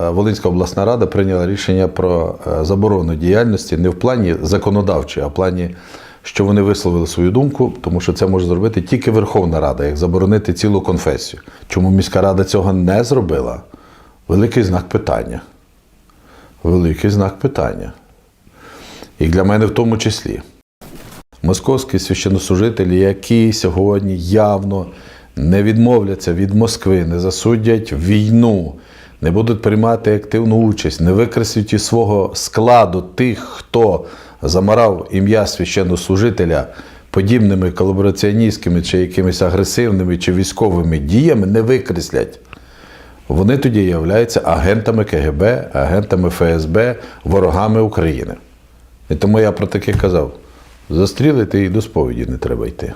Е, Волинська обласна рада прийняла рішення про е, заборону діяльності не в плані законодавчої, а в плані, що вони висловили свою думку, тому що це може зробити тільки Верховна Рада, як заборонити цілу конфесію. Чому міська рада цього не зробила? Великий знак питання. Великий знак питання. І для мене в тому числі. Московські священнослужителі, які сьогодні явно не відмовляться від Москви, не засудять війну, не будуть приймати активну участь, не викреслюють із свого складу тих, хто замарав ім'я священнослужителя подібними колабораціоністськими чи якимись агресивними чи військовими діями, не викреслять. Вони тоді являються агентами КГБ, агентами ФСБ, ворогами України. І тому я про таке казав: застрілити і до сповіді не треба йти.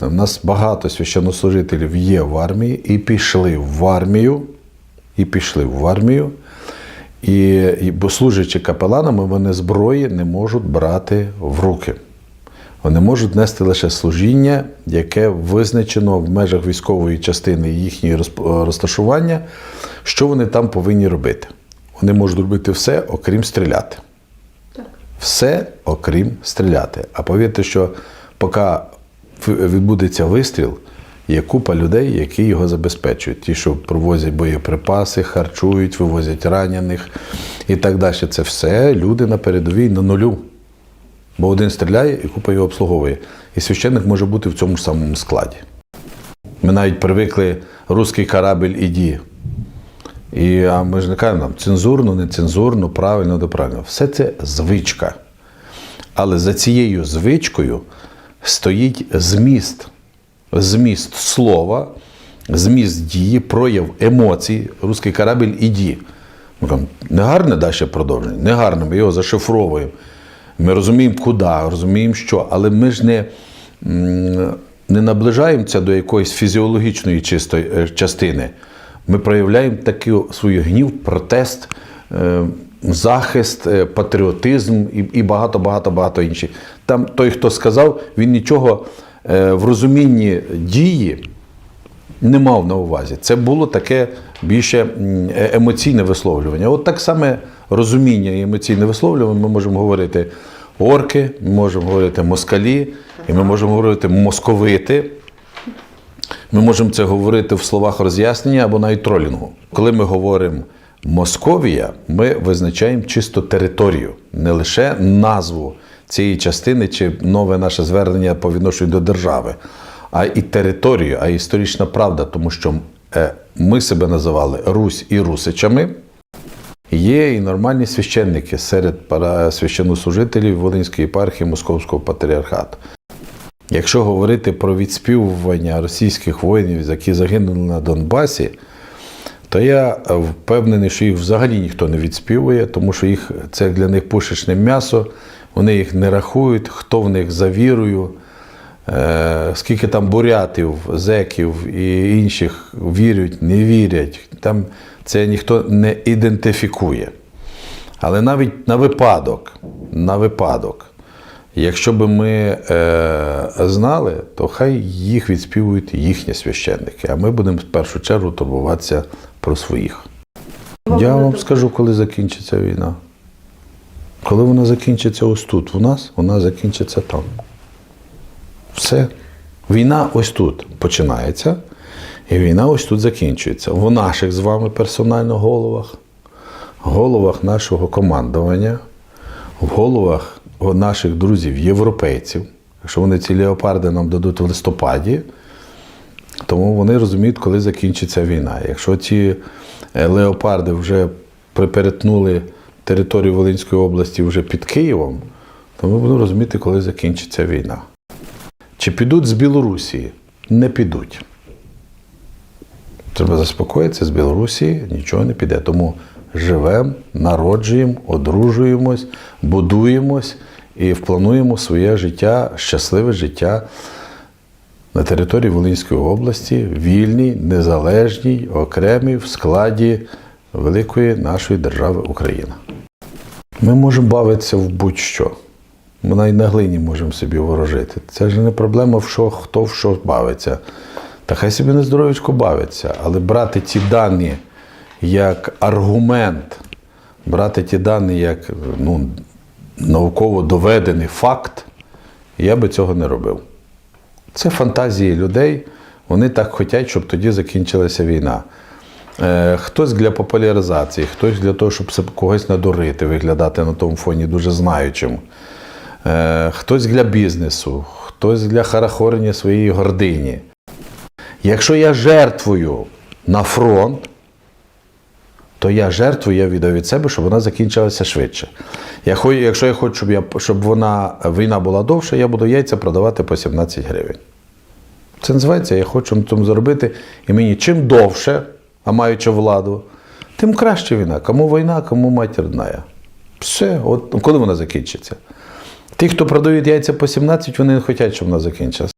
У нас багато священнослужителів є в армії і пішли в армію, і пішли в армію. І, і бо служачи капеланами, вони зброї не можуть брати в руки. Вони можуть нести лише служіння, яке визначено в межах військової частини їхнього розташування, що вони там повинні робити. Вони можуть робити все, окрім стріляти. Так. Все, окрім стріляти. А повірте, що поки відбудеться вистріл, є купа людей, які його забезпечують. Ті, що провозять боєприпаси, харчують, вивозять ранених і так далі. Це все люди на передовій на нулю. Бо один стріляє і купа його обслуговує. І священник може бути в цьому ж самому складі. Ми навіть привикли русський корабль іді. І, а ми ж не кажемо нам цензурно, нецензурно, правильно, неправильно. Все це звичка. Але за цією звичкою стоїть зміст, зміст слова, зміст дії, прояв емоцій. Русський корабль іді. Ми кажемо, не гарне далі продовження, не гарне, ми його зашифровуємо. Ми розуміємо, куди, розуміємо, що, але ми ж не, не наближаємося до якоїсь фізіологічної чистої е, частини. Ми проявляємо такий свій гнів, протест, е, захист, е, патріотизм і, і багато, інших. Там той, хто сказав, він нічого в розумінні дії не мав на увазі. Це було таке більше е- емоційне висловлювання. От так саме розуміння і емоційне висловлювання ми можемо говорити орки, ми можемо говорити москалі, і ми можемо говорити московити. Ми можемо це говорити в словах роз'яснення або навіть тролінгу. Коли ми говоримо Московія, ми визначаємо чисто територію, не лише назву цієї частини чи нове наше звернення по відношенню до держави, а і територію, а історична правда, тому що е, ми себе називали Русь і Русичами. Є і нормальні священники серед священнослужителів Волинської єпархії Московського патріархату. Якщо говорити про відспівування російських воїнів, які загинули на Донбасі, то я впевнений, що їх взагалі ніхто не відспівує, тому що їх, це для них пушечне м'ясо, вони їх не рахують, хто в них за вірою, е, скільки там бурятів, зеків і інших вірять, не вірять. Там це ніхто не ідентифікує. Але навіть на випадок, на випадок, якщо би ми е, знали, то хай їх відспівують їхні священники, а ми будемо в першу чергу турбуватися про своїх. Я вам скажу, коли закінчиться війна. Коли вона закінчиться ось тут, у нас, вона закінчиться там. Все. Війна ось тут починається, і війна ось тут закінчується. В наших з вами персонально головах, головах нашого командування, в головах наших друзів, європейців. Якщо вони ці леопарди нам дадуть в листопаді, тому вони розуміють, коли закінчиться війна. Якщо ці е, леопарди вже при- перетнули територію Волинської області вже під Києвом, то ми будемо розуміти, коли закінчиться війна. Чи підуть з Білорусі? Не підуть. Треба заспокоїтися з Білорусі, нічого не піде. Тому живемо, народжуємо, одружуємось, будуємось і вплануємо своє життя, щасливе життя на території Волинської області, вільній, незалежній, окремій в складі великої нашої держави Україна. Ми можемо бавитися в будь-що. Ми навіть на глині можемо собі ворожити. Це ж не проблема, в що, хто в що бавиться. Та хай собі на здоров'ячку бавиться. Але брати ті дані, як аргумент, брати ті дані як ну, науково доведений факт, я би цього не робив. Це фантазії людей. Вони так хочуть, щоб тоді закінчилася війна. Е, хтось для популяризації, хтось для того, щоб когось надурити, виглядати на тому фоні дуже знаючим. Е, хтось для бізнесу, хтось для харахорення своєї гордині. Якщо я жертвую на фронт, то я жертву я віддаю від себе, щоб вона закінчилася швидше. Я Якщо я хочу, щоб, я, щоб вона, війна була довша, я буду яйця продавати по 17 гривень. Це називається, я хочу на цьому заробити. І мені чим довше, а маючи владу, тим краще війна. Кому війна, кому матір одна. Все, от ну, коли вона закінчиться? Ті, хто продають яйця по 17, вони не хочуть, щоб вона закінчилася.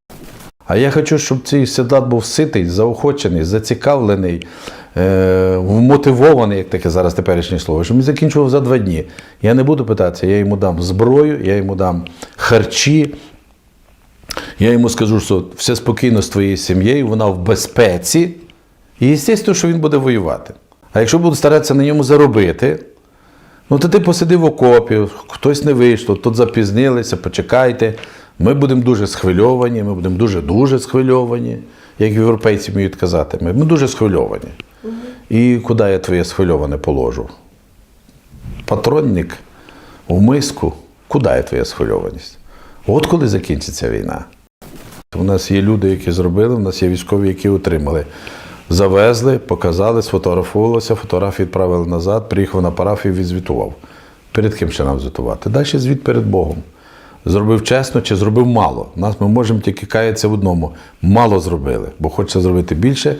А я хочу, щоб цей седлат був ситий, заохочений, зацікавлений, е, вмотивований, як таке зараз теперішнє слово, щоб він закінчував за два дні. Я не буду питатися, я йому дам зброю, я йому дам харчі. Я йому скажу, що все спокійно з твоєю сім'єю, вона в безпеці. І звісно, що він буде воювати. А якщо буду старатися на ньому заробити, ну то ти посиди в окопі, хтось не вийшло, тут запізнилися, почекайте. Ми будемо дуже схвильовані, ми будемо дуже-дуже схвильовані, як європейці вміють казати. Ми, ми дуже схвильовані. І куди я твоє схвильоване положу? Патронник в миску. Куди є твоя схвильованість? От коли закінчиться війна. У нас є люди, які зробили, у нас є військові, які отримали. Завезли, показали, сфотографувалися, фотографії відправили назад, приїхав на парафію, відзвітував. Перед ким ще нам звітувати? Далі звіт перед Богом. Зробив чесно чи зробив мало. Нас ми можемо тільки каятися в одному. Мало зробили, бо хочеться зробити більше,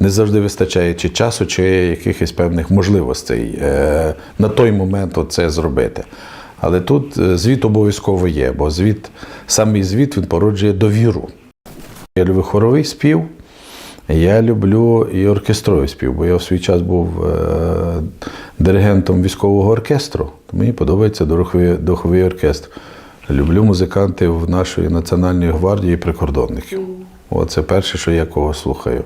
не завжди вистачає чи часу, чи якихось певних можливостей е, на той момент це зробити. Але тут е, звіт обов'язково є, бо звіт, самий звіт він породжує довіру. Я люблю хоровий спів, я люблю і оркестровий спів, бо я в свій час був е, диригентом військового оркестру. Мені подобається духовий, духовий оркестр. Люблю музикантів нашої національної гвардії прикордонників. Оце перше, що я кого слухаю.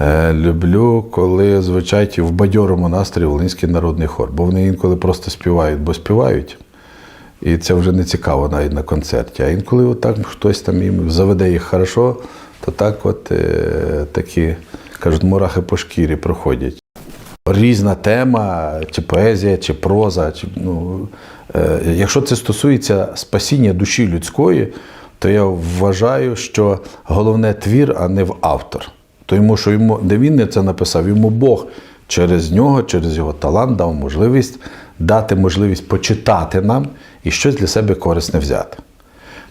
Е, люблю, коли звучать в бадьорому настрої Волинський народний хор, бо вони інколи просто співають, бо співають. І це вже не цікаво навіть на концерті. А інколи отак хтось там їм заведе їх хорошо, то так от е, такі, кажуть, мурахи по шкірі проходять. Різна тема, чи поезія, чи проза. Чи, ну, е, якщо це стосується спасіння душі людської, то я вважаю, що головне твір, а не в автор. Тому що йому, де він не це написав, йому Бог через нього, через його талант дав можливість дати можливість почитати нам і щось для себе корисне взяти.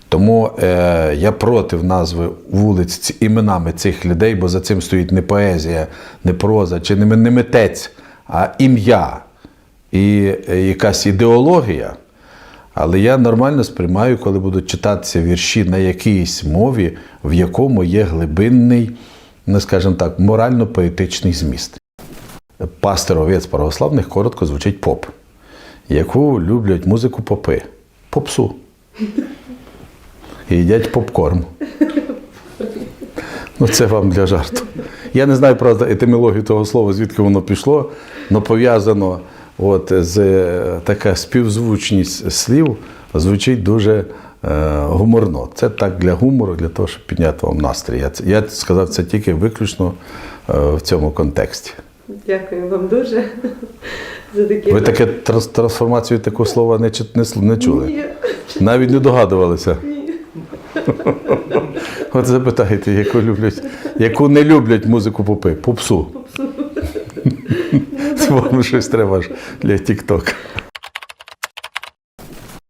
Тому е, я проти назви вулиць ці- іменами цих людей, бо за цим стоїть не поезія, не проза, чи не, не митець, а ім'я і е, якась ідеологія. Але я нормально сприймаю, коли будуть читатися вірші на якійсь мові, в якому є глибинний, ну скажімо так, морально-поетичний зміст. Пастир овець православних коротко звучить поп, яку люблять музику попи, попсу. І їдять попкорн. Ну, це вам для жарту. Я не знаю, правда, етимологію того слова, звідки воно пішло, але пов'язано от, з е, така співзвучність слів звучить дуже е, гуморно. Це так для гумору, для того, щоб підняти вам настрій. Я, я сказав це тільки виключно е, в цьому контексті. Дякую вам дуже за такі. Ви таке трансформацію такого слова не, не, не чули? Ні. Навіть не догадувалися. Ні. От запитайте, яку люблять, яку не люблять музику попи? Попсу. Вам щось треба ж для Тік-Ток.